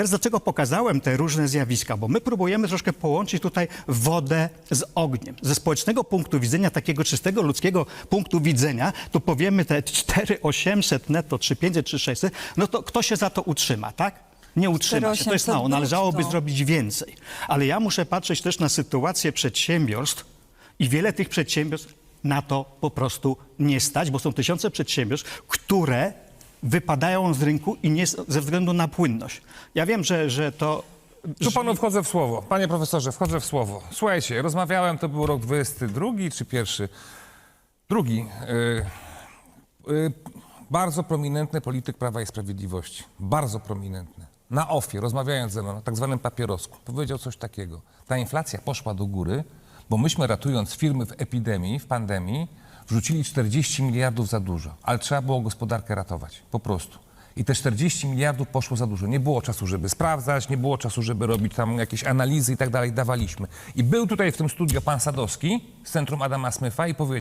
teraz dlaczego pokazałem te różne zjawiska? Bo my próbujemy troszkę połączyć tutaj wodę z ogniem. Ze społecznego punktu widzenia, takiego czystego ludzkiego punktu widzenia, to powiemy te 4800 netto, 3500 czy 600, no to kto się za to utrzyma, tak? Nie utrzyma się, to jest 4800 mało, należałoby zrobić więcej. Ale ja muszę patrzeć też na sytuację przedsiębiorstw i wiele tych przedsiębiorstw na to po prostu nie stać, bo są tysiące przedsiębiorstw, które wypadają z rynku i nie ze względu na płynność. Ja wiem, że, że to... Tu panu wchodzę w słowo. Panie profesorze, wchodzę w słowo. Słuchajcie, rozmawiałem, to był rok 22 czy pierwszy? Drugi. Yy, yy, bardzo prominentny polityk Prawa i Sprawiedliwości. Bardzo prominentny. Na ofie, rozmawiając ze mną, tak zwanym papierosku, powiedział coś takiego. Ta inflacja poszła do góry, bo myśmy ratując firmy w epidemii, w pandemii, wrzucili 40 miliardów za dużo, ale trzeba było gospodarkę ratować. Po prostu. I te 40 miliardów poszło za dużo. Nie było czasu, żeby sprawdzać, nie było czasu, żeby robić tam jakieś analizy i tak dalej. Dawaliśmy. I był tutaj w tym studio pan Sadowski z Centrum Adama Smyfa i powiedział,